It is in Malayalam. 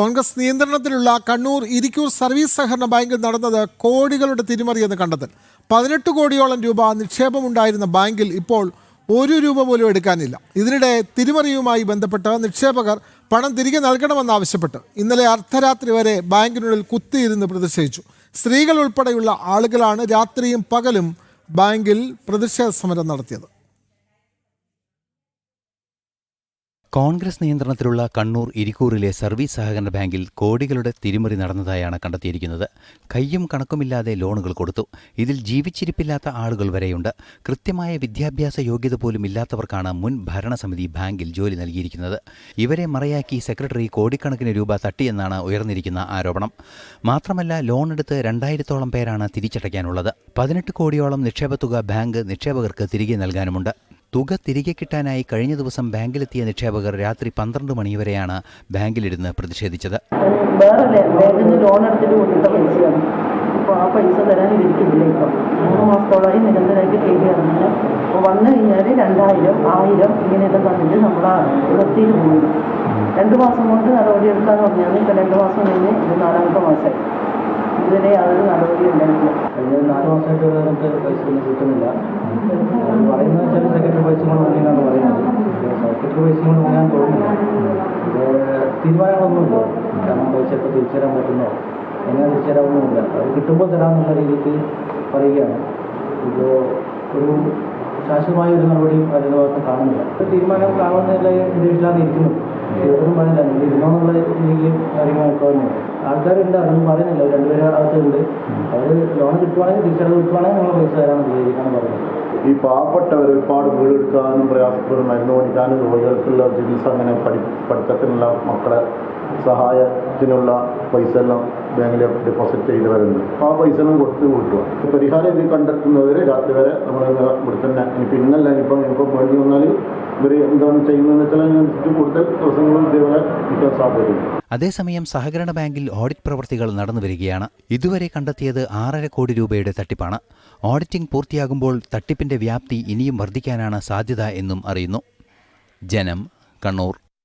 കോൺഗ്രസ് നിയന്ത്രണത്തിലുള്ള കണ്ണൂർ ഇരിക്കൂർ സർവീസ് സഹകരണ ബാങ്കിൽ നടന്നത് കോടികളുടെ തിരിമറിയെന്ന് കണ്ടെത്തൽ. പതിനെട്ട് കോടിയോളം രൂപ നിക്ഷേപമുണ്ടായിരുന്ന ബാങ്കിൽ ഇപ്പോൾ ഒരു രൂപ പോലും എടുക്കാനില്ല. ഇതിനിടെ തിരിമറിയുമായി ബന്ധപ്പെട്ട് നിക്ഷേപകർ പണം തിരികെ നൽകണമെന്നാവശ്യപ്പെട്ട് ഇന്നലെ അർദ്ധരാത്രി വരെ ബാങ്കിനുള്ളിൽ കുത്തിയിരുന്ന് പ്രതിഷേധിച്ചു. സ്ത്രീകൾ ഉൾപ്പെടെയുള്ള ആളുകളാണ് രാത്രിയും പകലും ബാങ്കിൽ പ്രതിഷേധ സമരം നടത്തിയത്. കോൺഗ്രസ് നിയന്ത്രണത്തിലുള്ള കണ്ണൂർ ഇരിക്കൂറിലെ സർവീസ് സഹകരണ ബാങ്കിൽ കോടികളുടെ തിരിമറി നടന്നതായാണ് കണ്ടെത്തിയിരിക്കുന്നത്. കയ്യും കണക്കുമില്ലാതെ ലോണുകൾ കൊടുത്തു. ഇതിൽ ജീവിച്ചിരിപ്പില്ലാത്ത ആളുകൾ വരെയുണ്ട്. കൃത്യമായ വിദ്യാഭ്യാസ യോഗ്യത പോലും ഇല്ലാത്തവർക്കാണ് മുൻ ഭരണസമിതി ബാങ്കിൽ ജോലി നൽകിയിരിക്കുന്നത്. ഇവരെ മറയാക്കി സെക്രട്ടറി കോടിക്കണക്കിന് രൂപ തട്ടിയെന്നാണ് ഉയർന്നിരിക്കുന്ന ആരോപണം. മാത്രമല്ല ലോൺ എടുത്ത് രണ്ടായിരത്തോളം പേരാണ് തിരിച്ചടയ്ക്കാനുള്ളത്. പതിനെട്ട് കോടിയോളം നിക്ഷേപത്തുക ബാങ്ക് നിക്ഷേപകർക്ക് തിരികെ നൽകാനുമുണ്ട്. തുക തിരികെ കിട്ടാനായി കഴിഞ്ഞ ദിവസം ബാങ്കിലെത്തിയ നിക്ഷേപകർ രാത്രി പന്ത്രണ്ട് മണിവരെയാണ് ബാങ്കിലിരുന്ന് പ്രതിഷേധിച്ചത്. ലോൺ എടുത്തിട്ട് കൊടുത്ത പൈസയാണ്. അപ്പോൾ ആ പൈസ തരാൻ ഇരിക്കുന്നില്ല ഇപ്പം. മൂന്ന് മാസത്തോളമായി നിരന്തരമായിട്ട് കയറിയാണ് അപ്പോൾ വന്നു കഴിഞ്ഞാൽ രണ്ടായിരം ആയിരം ഇങ്ങനെയൊക്കെ തന്നിട്ട് നമ്മൾ ആ വൃത്തിയിൽ പോയി രണ്ട് മാസം കൊണ്ട് നടപടി എടുക്കാന്ന് പറഞ്ഞാൽ ഇപ്പം രണ്ട് മാസം കഴിഞ്ഞ് ഇത് നാലാമത്തെ മാസം. ഇതുവരെ യാതൊരു നടപടി ഉണ്ടായിട്ടില്ല കഴിഞ്ഞ നാല് മാസമായിട്ട് നമുക്ക് പൈസ ഒന്നും കിട്ടുന്നില്ല. തീരുമാനങ്ങളൊന്നുമില്ല. കാരണം പൈസ ഇപ്പോൾ തിരിച്ചു തരാൻ പറ്റുന്നോ? എങ്ങനെ തിരിച്ചു തരാമൊന്നുമില്ല അത് കിട്ടുമ്പോൾ തരാമെന്നുള്ള രീതിക്ക് പറയുകയാണ്. ഇത് ഒരു ശാശ്വതമായ ഒരു നടപടിയും അതിന്റെ ഭാഗത്ത് കാണുന്നില്ല. തീരുമാനം കാണുന്നില്ല ഇംഗ്ലീഷിലാണ് ഇരിക്കുന്നത് ഇതൊന്നും പറയുന്നില്ല നിങ്ങൾ ഇരുന്നോന്നുള്ള രീതിയിൽ കാര്യങ്ങൾ നോക്കാവുന്നതാണ് ആൾക്കാരുണ്ട് അതൊന്നും പറയുന്നില്ല. രണ്ടുപേരും അകത്തുണ്ട്. അവർ ലോൺ കിട്ടുവാണെങ്കിൽ തിരിച്ചടവ് കിട്ടുവാണെങ്കിൽ നിങ്ങൾ പൈസ തരാമെന്ന് വിചാരിക്കാണ് പറയുന്നത്. ഈ പാവപ്പെട്ടവർ ഒരുപാട് വീടെടുക്കാനും പ്രയാസപ്പെടുന്ന മരുന്ന് പഠിക്കാനും രോഗികൾക്കുള്ള ചികിത്സ അങ്ങനെ പഠി പഠിത്തത്തിനുള്ള മക്കളെ സഹായത്തിനുള്ള പൈസ എല്ലാം ബാങ്കിൽ ഡെപ്പോസിറ്റ് ചെയ്ത് വരുന്നുണ്ട് ആ പൈസ എല്ലാം കൊടുത്ത് കിട്ടുക പരിഹാരം ഇത് കണ്ടെത്തുന്നവർ രാത്രി വരെ നമ്മൾ ഇവിടെ തന്നെ ഇനിയിപ്പോൾ ഇന്നല്ല ഇനിയിപ്പം ഇനിയിപ്പം വേണ്ടി വന്നാൽ ഇവർ എന്താണ് ചെയ്യുന്നതെന്ന് വെച്ചാൽ അതിനനുസരിച്ച് കൂടുതൽ ദിവസങ്ങളും ഇതേപോലെ നിൽക്കാൻ സാധ്യതയുണ്ട്. അതേസമയം സഹകരണ ബാങ്കിൽ ഓഡിറ്റ് പ്രവൃത്തികൾ നടന്നു വരികയാണ്. ഇതുവരെ കണ്ടെത്തിയത് ആറര കോടി രൂപയുടെ തട്ടിപ്പാണ്. ഓഡിറ്റിംഗ് പൂർത്തിയാകുമ്പോൾ തട്ടിപ്പിന്റെ വ്യാപ്തി ഇനിയും വർദ്ധിക്കാനാണ് സാധ്യത എന്നും അറിയുന്നു. ജനം കണ്ണൂർ.